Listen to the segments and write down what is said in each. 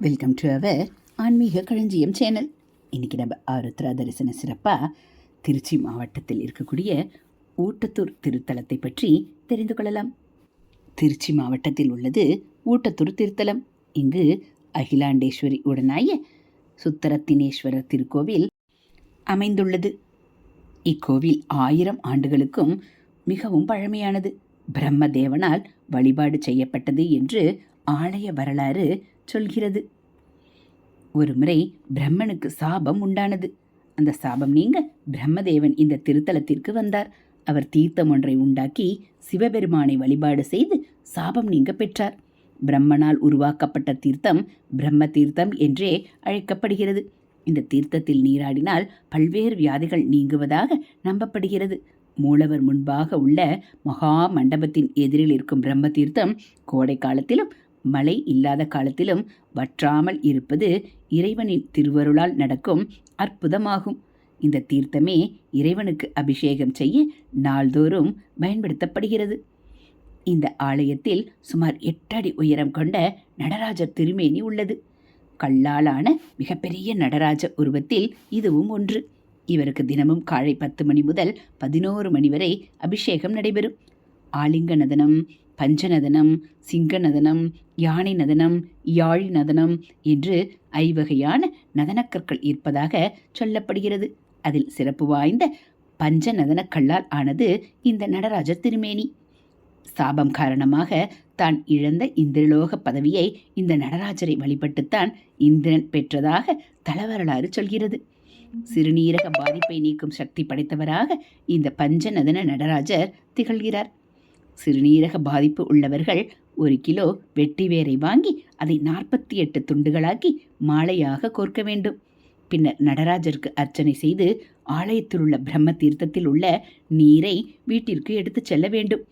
Welcome to our ஆன்மீக களஞ்சியம் channel. இன்றைக்கி நம்ம ஆருத்ரா தரிசன சிறப்பாக திருச்சி மாவட்டத்தில் இருக்கக்கூடிய ஊட்டத்தூர் திருத்தலத்தை பற்றி தெரிந்து கொள்ளலாம். திருச்சி மாவட்டத்தில் உள்ளது ஊட்டத்தூர் திருத்தலம். இங்கு அகிலாண்டேஸ்வரி உடனாய சுத்தரத்தினேஸ்வரர் திருக்கோவில் அமைந்துள்ளது. இக்கோவில் ஆயிரம் ஆண்டுகளுக்கும் மிகவும் பழமையானது. பிரம்மதேவனால் வழிபாடு செய்யப்பட்டது என்று ஆலய வரலாறு சொல்கிறது. ஒருமுறை பிரம்மனுக்கு சாபம் உண்டானது. அந்த சாபம் நீங்க பிரம்மதேவன் இந்த திருத்தலத்திற்கு வந்தார். அவர் தீர்த்தம் ஒன்றை உண்டாக்கி சிவபெருமானை வழிபாடு செய்து சாபம் நீங்க பெற்றார். பிரம்மனால் உருவாக்கப்பட்ட தீர்த்தம் பிரம்ம தீர்த்தம் என்றே அழைக்கப்படுகிறது. இந்த தீர்த்தத்தில் நீராடினால் பல்வேறு வியாதிகள் நீங்குவதாக நம்பப்படுகிறது. மூலவர் முன்பாக உள்ள மகா மண்டபத்தின் எதிரில் இருக்கும் பிரம்ம தீர்த்தம் கோடை காலத்திலும் மழை இல்லாத காலத்திலும் வற்றாமல் இருப்பது இறைவனின் திருவருளால் நடக்கும் அற்புதமாகும். இந்த தீர்த்தமே இறைவனுக்கு அபிஷேகம் செய்ய நாள்தோறும் பயன்படுத்தப்படுகிறது. இந்த ஆலயத்தில் சுமார் எட்டடி உயரம் கொண்ட நடராஜர் திருமேனி உள்ளது. கல்லாலான மிகப்பெரிய நடராஜ உருவத்தில் இதுவும் ஒன்று. இவருக்கு தினமும் காலை பத்து மணி முதல் பதினோரு மணி வரை அபிஷேகம் நடைபெறும். ஆலிங்க நதனம் பஞ்சநதனம் சிங்கநதனம் யானை நதனம் யாழி நதனம் என்று ஐவகையான நதனக்கற்கள் இருப்பதாக சொல்லப்படுகிறது. அதில் சிறப்பு வாய்ந்த பஞ்சநதன கல்லால் ஆனது இந்த நடராஜர் திருமேனி. சாபம் காரணமாக தான் இழந்த இந்திரலோக பதவியை இந்த நடராஜரை வழிபட்டுத்தான் இந்திரன் பெற்றதாக தலவரலாறு சொல்கிறது. சிறுநீரக பாதிப்பை நீக்கும் சக்தி படைத்தவராக இந்த பஞ்சநதன நடராஜர் திகழ்கிறார். சிறுநீரக பாதிப்பு உள்ளவர்கள் ஒரு கிலோ வெட்டி வேரை வாங்கி அதை நாற்பத்தி எட்டு துண்டுகளாக்கி மாலையாக கோர்க்க வேண்டும். பின்னர் நடராஜருக்கு அர்ச்சனை செய்து ஆலயத்தில் உள்ள பிரம்ம தீர்த்தத்தில் உள்ள நீரை வீட்டிற்கு எடுத்துச் செல்ல வேண்டும்.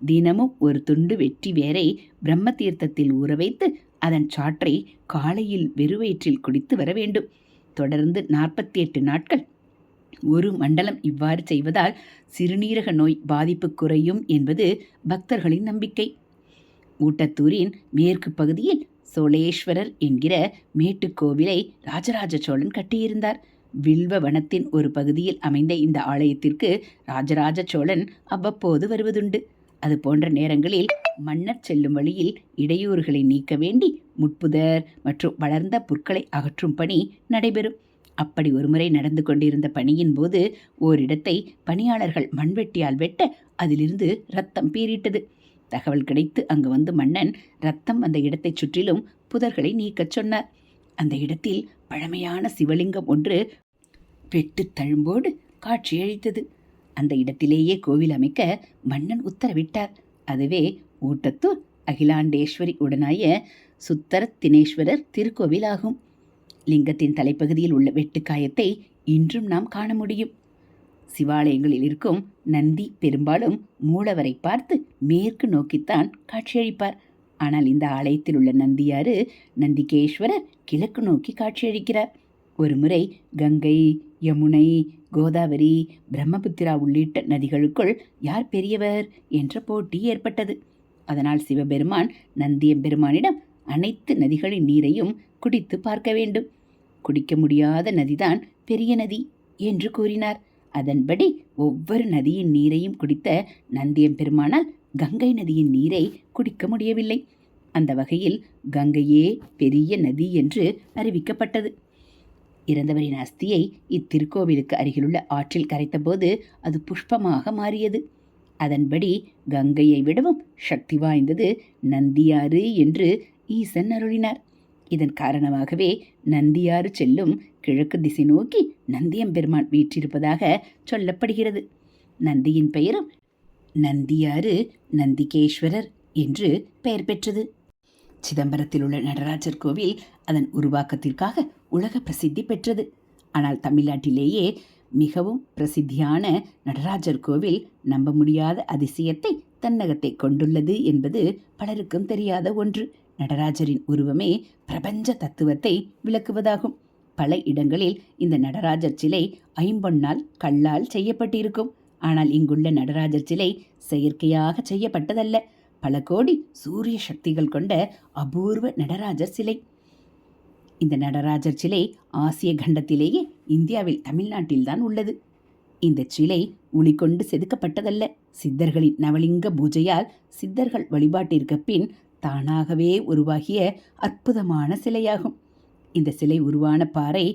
தினமும் ஒரு துண்டு வெட்டி வேரை பிரம்ம தீர்த்தத்தில் ஊற வைத்து அதன் சாற்றை காலையில் வெறுவயிற்றில் குடித்து வர வேண்டும். தொடர்ந்து நாற்பத்தி எட்டு நாட்கள் ஒரு மண்டலம் இவ்வாறு செய்வதால் சிறுநீரக நோய் பாதிப்பு குறையும் என்பது பக்தர்களின் நம்பிக்கை. ஊட்டத்தூரின் மேற்கு பகுதியில் சோழேஸ்வரர் என்கிற மேட்டுக்கோவிலை ராஜராஜ சோழன் கட்டியிருந்தார். வில்வ வனத்தின் ஒரு பகுதியில் அமைந்த இந்த ஆலயத்திற்கு ராஜராஜ சோழன் அவ்வப்போது வருவதுண்டு. அது போன்ற நேரங்களில் மன்னர் செல்லும் வழியில் இடையூறுகளை நீக்க வேண்டி முட்புதர் மற்றும் வளர்ந்த புற்களை அகற்றும் பணி நடைபெறும். அப்படி ஒருமுறை நடந்து கொண்டிருந்த பணியின் போது ஓரிடத்தை பணியாளர்கள் மண்வெட்டியால் வெட்ட அதிலிருந்து ரத்தம் பீறிட்டது. தகவல் கிடைத்து அங்கு வந்து மன்னன் ரத்தம் அந்த இடத்தைச் சுற்றிலும் புதர்களை நீக்கச் சொன்னார். அந்த இடத்தில் பழமையான சிவலிங்கம் ஒன்று வெட்டு தழும்போடு காட்சியளித்தது அந்த இடத்திலேயே கோவில் அமைக்க மன்னன் உத்தரவிட்டார். அதுவே ஊட்டத்தூர் அகிலாண்டேஸ்வரி உடனாய சுத்தர தினேஸ்வரர் திருக்கோவில் ஆகும் லிங்கத்தின் தலைப்பகுதியில் உள்ள வெட்டுக்காயத்தை இன்றும் நாம் காண முடியும். சிவாலயங்களில் இருக்கும் நந்தி பெரும்பாலும் மூலவரை பார்த்து மேற்கு நோக்கித்தான் காட்சியளிப்பார். ஆனால் இந்த ஆலயத்தில் உள்ள நந்தியாறு நந்திகேஸ்வரர் கிழக்கு நோக்கி காட்சியளிக்கிறார். ஒருமுறை கங்கை யமுனை கோதாவரி பிரம்மபுத்திரா உள்ளிட்ட நதிகளுக்குள் யார் பெரியவர் என்ற போட்டி ஏற்பட்டது. அதனால் சிவபெருமான் நந்தியம்பெருமானிடம் அனைத்து நதிகளின் நீரையும் குடித்து பார்க்க வேண்டும். குடிக்க முடியாத நதிதான் பெரிய நதி என்று கூறினார். அதன்படி ஒவ்வொரு நதியின் நீரையும் குடித்த நந்தியம் பெருமானால் கங்கை நதியின் நீரை குடிக்க முடியவில்லை. அந்த வகையில் கங்கையே பெரிய நதி என்று அறிவிக்கப்பட்டது. இறந்தவரின் அஸ்தியை இத்திருக்கோவிலுக்கு அருகிலுள்ள ஆற்றில் கரைத்தபோது அது புஷ்பமாக மாறியது. அதன்படி கங்கையை விடவும் சக்தி வாய்ந்தது நந்தியாறு என்று ஈசன் அருளினார். இதன் காரணமாகவே நந்தியாறு செல்லும் கிழக்கு திசை நோக்கி நந்தியம்பெருமான் வீற்றிருப்பதாக சொல்லப்படுகிறது. நந்தியின் பெயரும் நந்தியாறு நந்திகேஸ்வரர் என்று பெயர் பெற்றது. சிதம்பரத்தில் உள்ள நடராஜர் கோவில் அதன் உருவாக்கத்திற்காக உலக பிரசித்தி பெற்றது. ஆனால் தமிழ்நாட்டிலேயே மிகவும் பிரசித்தியான நடராஜர் கோவில் நம்ப முடியாத அதிசயத்தை தன்னகத்தை கொண்டுள்ளது என்பது பலருக்கும் தெரியாத ஒன்று. நடராஜரின் உருவமே பிரபஞ்ச தத்துவத்தை விளக்குவதாகும். பல இடங்களில் இந்த நடராஜர் சிலை ஐம்பொன்னால் கல்லால் செய்யப்பட்டிருக்கும். ஆனால் இங்குள்ள நடராஜர் சிலை செயற்கையாக செய்யப்பட்டதல்ல. பல கோடி சூரிய சக்திகள் கொண்ட அபூர்வ நடராஜர் சிலை. இந்த நடராஜர் சிலை ஆசிய கண்டத்திலேயே இந்தியாவில் தமிழ்நாட்டில்தான் உள்ளது. இந்த சிலை உளி கொண்டு செதுக்கப்பட்டதல்ல. சித்தர்களின் நவலிங்க பூஜையால் சித்தர்கள் வழிபாட்டிற்கு பின் தானாகவே உருவாகிய அற்புதமான சிலையாகும். இந்த சிலை உருவான பாறை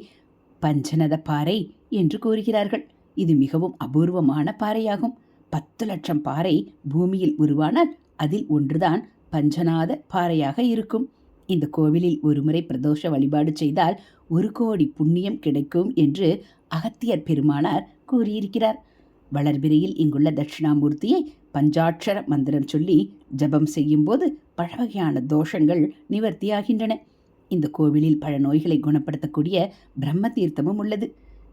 பஞ்சநத பாறை என்று கூறுகிறார்கள். இது மிகவும் அபூர்வமான பாறையாகும். பத்து லட்சம் பாறை பூமியில் உருவானால் அதில் ஒன்றுதான் பஞ்சநாத பாறையாக இருக்கும். இந்த கோவிலில் ஒருமுறை பிரதோஷ வழிபாடு செய்தால் ஒரு கோடி புண்ணியம் கிடைக்கும் என்று அகத்தியர் பெருமானார் கூறியிருக்கிறார். வளர்பிரியில் இங்குள்ள தட்சிணாமூர்த்தியை பஞ்சாட்சர மந்திரம் சொல்லி ஜபம் செய்யும்போது பல வகையான தோஷங்கள் நிவர்த்தியாகின்றன. இந்த கோவிலில் பல நோய்களை குணப்படுத்தக்கூடிய பிரம்ம தீர்த்தமும் உள்ளது.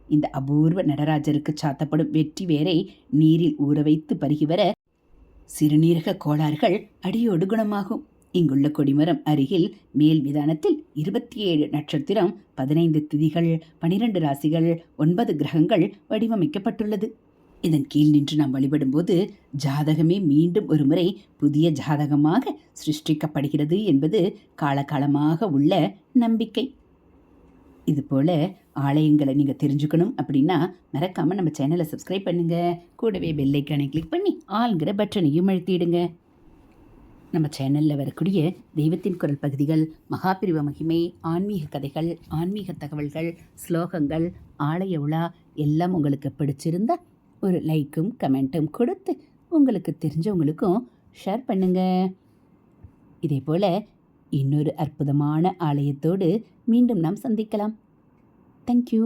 இந்த அபூர்வ நடராஜருக்கு சாத்தப்படும் வெற்றி வேரை நீரில் ஊற வைத்து பருகி வர சிறுநீரக கோளாறுகள் அடியோடு குணமாகும். இங்குள்ள கொடிமரம் அருகில் மேல் விதானத்தில் இருபத்தி ஏழு நட்சத்திரம் பதினைந்து திதிகள் பனிரெண்டு ராசிகள் ஒன்பது கிரகங்கள் வடிவமைக்கப்பட்டுள்ளது. இதன் கீழ் நின்று நாம் வழிபடும்போது ஜாதகமே மீண்டும் ஒருமுறை புதிய ஜாதகமாக சிருஷ்டிக்கப்படுகிறது என்பது காலகாலமாக உள்ள நம்பிக்கை. இதுபோல் ஆலயங்களை நீங்கள் தெரிஞ்சுக்கணும் அப்படின்னா மறக்காமல் நம்ம சேனலை சப்ஸ்கிரைப் பண்ணுங்கள் கூடவே பெல்லைக்கானை கிளிக் பண்ணி ஆளுங்கிற பட்டனையும் அழுத்திடுங்க. நம்ம சேனலில் வரக்கூடிய தெய்வத்தின் குரல் பகுதிகள் மகாபிரிவ மகிமை ஆன்மீக கதைகள் ஆன்மீக தகவல்கள் ஸ்லோகங்கள் ஆலய உலா எல்லாம் உங்களுக்கு பிடிச்சிருந்தா ஒரு லைக்கும் கமெண்ட்டும் கொடுத்து உங்களுக்கு தெரிஞ்சவங்களுக்கும் ஷேர் பண்ணுங்க. இதே போல் இன்னொரு அற்புதமான ஆலயத்தோடு மீண்டும் நாம் சந்திக்கலாம். தேங்க்யூ